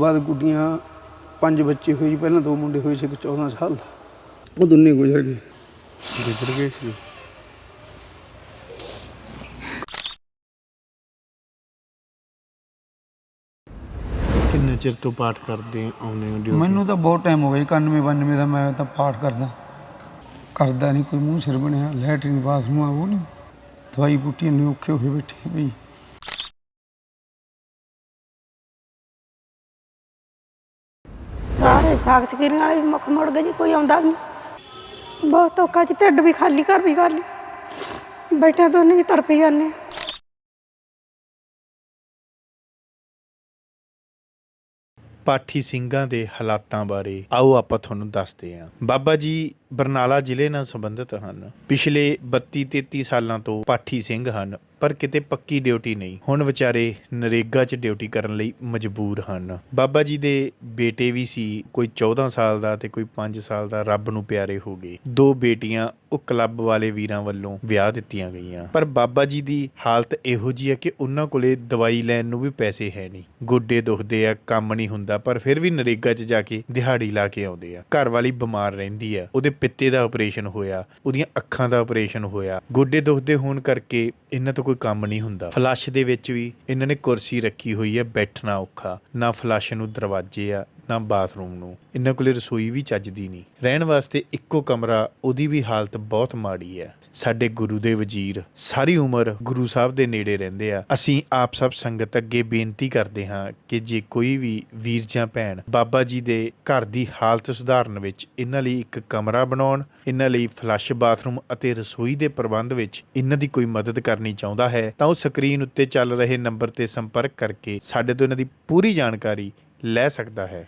ਬਾਅਦ ਗੁੱਡੀਆਂ ਪੰਜ ਬੱਚੇ ਹੋਏ ਜੀ ਪਹਿਲਾਂ ਦੋ ਮੁੰਡੇ ਹੋਏ ਸੀ ਇੱਕ 14 ਸਾਲ ਦਾ। ਉਹ ਦੋਨੇ ਗੁਜ਼ਰ ਗਏ। ਗੁਜ਼ਰ ਗਏ ਸੀ। ਕਿੰਨੇ ਚਿਰ ਤੋਂ ਪਾਠ ਕਰਦੇ ਆਉਨੇ ਹੋ ਡਿਊਟੀ? ਮੈਨੂੰ ਤਾਂ ਬਹੁਤ ਟਾਈਮ ਹੋ ਗਿਆ ਜੀ 91 92 ਦਾ ਮੈਂ ਤਾਂ ਪਾਠ ਕਰਦਾ। ਕਰਦਾ ਨਹੀਂ ਕੋਈ ਮੂੰਹ ਸਿਰ ਬਣਿਆ ਲੈਟਰਿਨ ਬਾਥਰੂਮ ਆ ਉਹ ਨਹੀਂ ਦਵਾਈ ਬੂਟੀ ਨੇ ਔਖੇ ਹੋਏ ਬੈਠੇ ਬਈ ਸਾਰੇ ਸਾਗ ਸਕੀਰੀਆਂ ਵਾਲੇ ਵੀ ਮੁੱਖ ਮੁੜ ਗਏ ਜੀ, ਕੋਈ ਆਉਂਦਾ ਨਹੀਂ। ਬਹੁਤ ਔਖਾ ਜੀ, ਢਿੱਡ ਵੀ ਖਾਲੀ, ਘਰ ਵੀ ਖਾਲੀ। ਬੈਠੇ ਦੋਨੇ ਵੀ ਤੜਫੀ ਜਾਂਦੇ ਪਾਠੀ ਸਿੰਘਾਂ ਦੇ ਹਾਲਾਤਾਂ ਬਾਰੇ ਆਓ ਆਪਾਂ ਤੁਹਾਨੂੰ ਦੱਸਦੇ ਹਾਂ। ਬਾਬਾ ਜੀ ਬਰਨਾਲਾ ਜ਼ਿਲ੍ਹੇ ਨਾਲ ਸੰਬੰਧਿਤ ਹਨ। ਪਿਛਲੇ 32 33 ਸਾਲਾਂ ਤੋਂ ਪਾਠੀ ਸਿੰਘ ਹਨ। ਪਰ ਕਿਤੇ ਪੱਕੀ ਡਿਊਟੀ ਨਹੀਂ। ਹੁਣ ਵਿਚਾਰੇ ਨਰੇਗਾ 'ਚ ਡਿਊਟੀ ਕਰਨ ਲਈ ਮਜਬੂਰ ਹਨ। ਬਾਬਾ ਜੀ ਦੇ ਬੇਟੇ ਵੀ ਸੀ, ਕੋਈ 14 ਸਾਲ ਦਾ ਤੇ ਕੋਈ 5 ਸਾਲ ਦਾ, ਰੱਬ ਨੂੰ ਪਿਆਰੇ ਹੋ ਗਏ। ਦੋ ਬੇਟੀਆਂ ਉਹ ਕਲੱਬ ਵਾਲੇ ਵੀਰਾਂ ਵੱਲੋਂ ਵਿਆਹ ਦਿੱਤੀਆਂ ਗਈਆਂ। ਪਰ ਬਾਬਾ ਜੀ ਦੀ ਹਾਲਤ ਇਹੋ ਜੀ ਹੈ ਕਿ ਉਹਨਾਂ ਕੋਲੇ ਦਵਾਈ ਲੈਣ ਨੂੰ ਵੀ ਪੈਸੇ ਹੈ ਨਹੀਂ। ਗੋਡੇ ਦੁਖਦੇ ਆ, ਕੰਮ ਨਹੀਂ ਹੁੰਦਾ, ਪਰ ਫਿਰ ਵੀ ਨਰੇਗਾ 'ਚ ਜਾ ਕੇ ਦਿਹਾੜੀ ਲਾ ਕੇ ਆਉਂਦੇ ਆ। ਘਰ ਵਾਲੀ ਬਿਮਾਰ ਰਹਿੰਦੀ ਆ। ਉਹਦੇ ਪਿੱਤੇ ਦਾ ਆਪਰੇਸ਼ਨ ਹੋਇਆ, ਉਹਦੀਆਂ ਅੱਖਾਂ ਦਾ ਆਪਰੇਸ਼ਨ ਹੋਇਆ। ਗੋਡੇ ਦੁਖਦੇ ਹੋਣ ਕਰਕੇ ਇਹਨਾਂ ਤੋਂ ਕੋਈ ਕੰਮ ਨਹੀਂ ਹੁੰਦਾ। ਫਲੱਸ਼ ਦੇ ਵਿੱਚ ਵੀ ਇਹਨਾਂ ਨੇ ਕੁਰਸੀ ਰੱਖੀ ਹੋਈ ਹੈ ਬੈਠਣਾ ਔਖਾ। ਨਾ ਫਲੱਸ਼ ਨੂੰ ਦਰਵਾਜ਼ੇ ਆ ਨਾ ਬਾਥਰੂਮ ਨੂੰ। ਇਹਨਾਂ ਕੋਲੇ ਰਸੋਈ ਵੀ ਚੱਜਦੀ ਨਹੀਂ। ਰਹਿਣ ਵਾਸਤੇ ਇੱਕੋ ਕਮਰਾ ਉਹਦੀ ਵੀ ਹਾਲਤ ਬਹੁਤ ਮਾੜੀ ਹੈ। ਸਾਡੇ ਗੁਰੂ ਦੇ ਵਜ਼ੀਰ ਸਾਰੀ ਉਮਰ ਗੁਰੂ ਸਾਹਿਬ ਦੇ ਨੇੜੇ ਰਹਿੰਦੇ ਆ। ਅਸੀਂ ਆਪ ਸਭ ਸੰਗਤ ਅੱਗੇ ਬੇਨਤੀ ਕਰਦੇ ਹਾਂ ਕਿ ਜੇ ਕੋਈ ਵੀ ਵੀਰ ਜਾਂ ਭੈਣ ਬਾਬਾ ਜੀ ਦੇ ਘਰ ਦੀ ਹਾਲਤ ਸੁਧਾਰਨ ਵਿੱਚ ਇਹਨਾਂ ਲਈ ਇੱਕ ਕਮਰਾ ਬਣਾਉਣ ਇਹਨਾਂ ਲਈ ਫਲੱਸ਼ ਬਾਥਰੂਮ ਅਤੇ ਰਸੋਈ ਦੇ ਪ੍ਰਬੰਧ ਵਿੱਚ ਇਹਨਾਂ ਦੀ ਕੋਈ ਮਦਦ ਕਰਨੀ ਚਾਹੁੰਦਾ ਹੈ, ਤਾਂ ਉਹ ਸਕਰੀਨ ਉੱਤੇ ਚੱਲ ਰਹੇ ਨੰਬਰ ਤੇ ਸੰਪਰਕ ਕਰਕੇ ਸਾਡੇ ਤੋਂ ਇਹਨਾਂ ਦੀ ਪੂਰੀ ਜਾਣਕਾਰੀ ਲੈ ਸਕਦਾ ਹੈ।